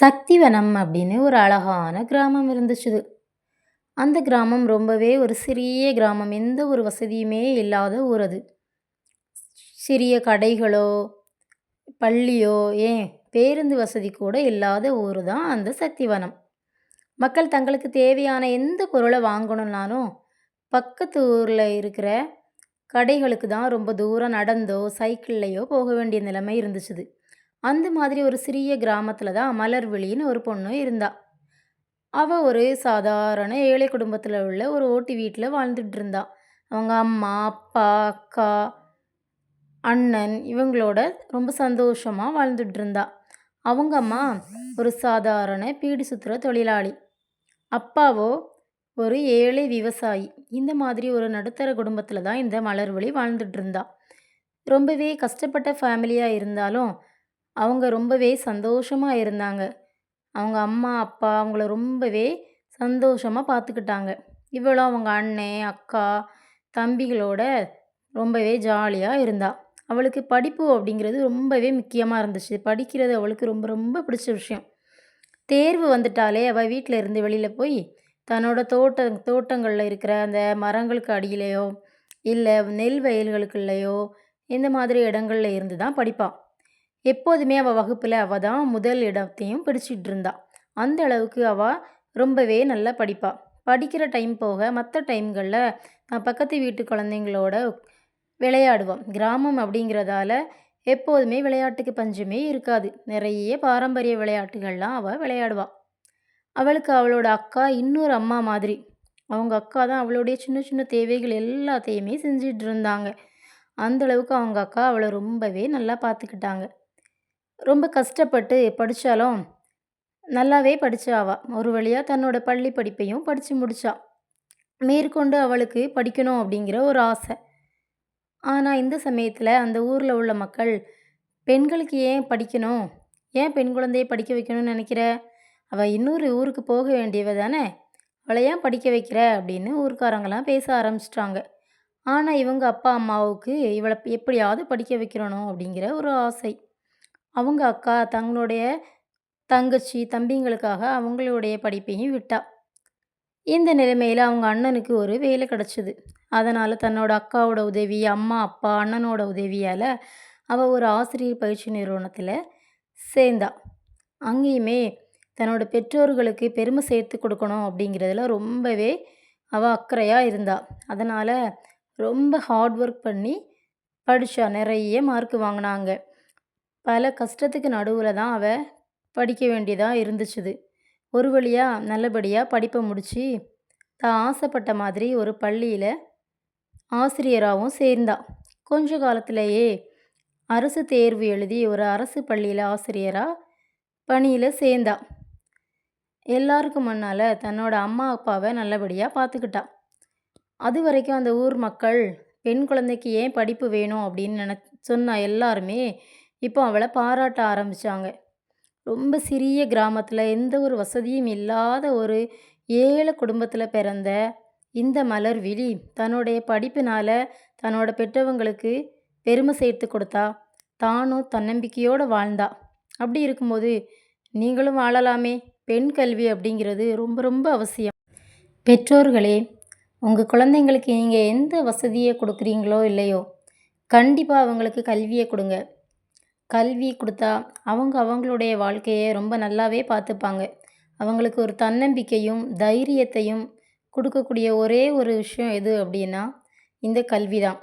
சக்திவனம் அப்படின்னு ஒரு அழகான கிராமம் இருந்துச்சுது. அந்த கிராமம் ரொம்பவே ஒரு சிறிய கிராமம். எந்த ஒரு வசதியுமே இல்லாத ஊர் அது. சிறிய கடைகளோ, பள்ளியோ, ஏன் பேருந்து வசதி கூட இல்லாத ஊர் தான் அந்த சக்திவனம். மக்கள் தங்களுக்கு தேவையான எந்த பொருளை வாங்கணும்னாலும், பக்கத்து ஊரில் இருக்கிற கடைகளுக்கு தான் ரொம்ப தூரம் நடந்தோ, சைக்கிள்லையோ போக வேண்டிய நிலைமை இருந்துச்சுது. அந்த மாதிரி ஒரு சிறிய கிராமத்தில் தான் மலர்விழின்னு ஒரு பொண்ணு இருந்தா. அவள் ஒரு சாதாரண ஏழை குடும்பத்தில் உள்ள ஒரு ஓட்டு வீட்டில் வாழ்ந்துட்டு இருந்தா. அவங்க அம்மா, அப்பா, அக்கா, அண்ணன் இவங்களோட ரொம்ப சந்தோஷமா வாழ்ந்துட்டு இருந்தா. அவங்க அம்மா ஒரு சாதாரண பீடி சுத்துற தொழிலாளி. அப்பாவோ ஒரு ஏழை விவசாயி. இந்த மாதிரி ஒரு நடுத்தர குடும்பத்தில் தான் இந்த மலர்வழி வாழ்ந்துட்டு இருந்தா. ரொம்பவே கஷ்டப்பட்ட ஃபேமிலியாக இருந்தாலும், அவங்க ரொம்பவே சந்தோஷமாக இருந்தாங்க. அவங்க அம்மா, அப்பா அவங்கள ரொம்பவே சந்தோஷமாக பார்த்துக்கிட்டாங்க. இவளும் அவங்க அண்ணன், அக்கா, தம்பிகளோட ரொம்பவே ஜாலியாக இருந்தா. அவளுக்கு படிப்பு அப்படிங்கிறது ரொம்பவே முக்கியமாக இருந்துச்சு. படிக்கிறது அவளுக்கு ரொம்ப ரொம்ப பிடிச்ச விஷயம். தேர்வு வந்துட்டாலே அவள் வீட்டில் இருந்து வெளியில் போய், தன்னோட தோட்ட தோட்டங்களில் இருக்கிற அந்த மரங்களுக்கு அடியிலையோ இல்லை நெல் வயல்களுக்குள்ளேயோ இந்த மாதிரி இடங்கள்ல இருந்து தான் படிப்பான் எப்போதுமே அவள் வகுப்பில் அவள் தான் முதல் இடத்தையும் பிடிச்சிட்டு இருந்தா. அந்த அளவுக்கு அவள் ரொம்பவே நல்லா படிப்பாள் படிக்கிற டைம் போக மற்ற டைம்களில் நான் பக்கத்து வீட்டு குழந்தைங்களோட விளையாடுவோம் கிராமம் அப்படிங்கிறதால எப்போதுமே விளையாட்டுக்கு பஞ்சமே இருக்காது. நிறைய பாரம்பரிய விளையாட்டுகள்லாம் அவள் விளையாடுவாள் அவளுக்கு அவளோட அக்கா இன்னொரு அம்மா மாதிரி. அவங்க அக்கா தான் அவளுடைய சின்ன சின்ன தேவைகள் எல்லாத்தையுமே செஞ்சுட்டு இருந்தாங்க. அந்தளவுக்கு அவங்க அக்கா அவளை ரொம்பவே நல்லா பார்த்துக்கிட்டாங்க. ரொம்ப கஷ்டப்பட்டு படித்தாலும் நல்லாவே படித்தாவா ஒரு வழியாக தன்னோட பள்ளி படிப்பையும் படித்து முடிச்சா. மேற்கொண்டு அவளுக்கு படிக்கணும் அப்படிங்கிற ஒரு ஆசை. ஆனால் இந்த சமயத்தில் அந்த ஊரில் உள்ள மக்கள், "பெண்களுக்கு ஏன் படிக்கணும்? ஏன் பெண் குழந்தைய படிக்க வைக்கணும்னு நினைக்கிற? அவள் இன்னொரு ஊருக்கு போக வேண்டியவ தானே! அவளை ஏன் படிக்க வைக்கிற?" அப்படின்னு ஊர்க்காரங்கலாம் பேச ஆரம்பிச்சிட்டாங்க ஆனால் இவங்க அப்பா, அம்மாவுக்கு இவளை எப்படியாவது படிக்க வைக்கணும் அப்படிங்கிற ஒரு ஆசை. அவங்க அக்கா தங்களுடைய தங்கச்சி, தம்பிங்களுக்காக அவங்களுடைய படிப்பையும் விட்டா. இந்த நிலைமையில் அவங்க அண்ணனுக்கு ஒரு வேலை கிடச்சிது அதனால் தன்னோட அக்காவோட உதவி, அம்மா, அப்பா, அண்ணனோட உதவியால் அவள் ஒரு ஆசிரியர் பயிற்சி நிறுவனத்தில் சேர்ந்தா. அங்கேயுமே தன்னோட பெற்றோர்களுக்கு பெருமை சேர்த்து கொடுக்கணும் அப்படிங்கிறதுல ரொம்பவே அவள் அக்கறையாக இருந்தா. அதனால் ரொம்ப ஹார்ட் ஒர்க் பண்ணி படித்தா நிறைய மார்க் வாங்கினாங்க பல கஷ்டத்துக்கு நடுவில் தான் அவ படிக்க வேண்டியதாக இருந்துச்சுது. ஒரு வழியாக நல்லபடியாக படிப்பை முடித்து தான் ஆசைப்பட்ட மாதிரி ஒரு பள்ளியில் ஆசிரியராகவும் சேர்ந்தா. கொஞ்ச காலத்திலேயே அரசு தேர்வு எழுதி ஒரு அரசு பள்ளியில் ஆசிரியராக பணியில் சேர்ந்தா. எல்லாருக்கு முன்னால் தன்னோட அம்மா, அப்பாவை நல்லபடியாக பார்த்துக்கிட்டா. அதுவரைக்கும் அந்த ஊர் மக்கள், பெண் குழந்தைக்கு ஏன் படிப்பு வேணும் அப்படின்னு நினை சொன்ன எல்லாருமே, இப்போ அவளை பாராட்ட ஆரம்பித்தாங்க ரொம்ப சிறிய கிராமத்தில் எந்த ஒரு வசதியும் இல்லாத ஒரு ஏழை குடும்பத்தில் பிறந்த இந்த மலர்விழி, தன்னுடைய படிப்பினால் தன்னோட பெற்றவங்களுக்கு பெருமை சேர்த்து கொடுத்தா. தானும் தன்னம்பிக்கையோடு வாழ்ந்தா. அப்படி இருக்கும்போது, நீங்களும் வாழலாமே! பெண் கல்வி அப்படிங்கிறது ரொம்ப ரொம்ப அவசியம். பெற்றோர்களே, உங்கள் குழந்தைங்களுக்கு நீங்கள் எந்த வசதியை கொடுக்குறீங்களோ இல்லையோ, கண்டிப்பாக அவங்களுக்கு கல்வியை கொடுங்க. கல்வி கொடுத்தா அவங்க அவங்களுடைய வாழ்க்கையை ரொம்ப நல்லாவே பார்த்துப்பாங்க. அவங்களுக்கு ஒரு தன்னம்பிக்கையும், தைரியத்தையும் கொடுக்கக்கூடிய ஒரே ஒரு விஷயம் எது அப்படின்னா, இந்த கல்வி தான்.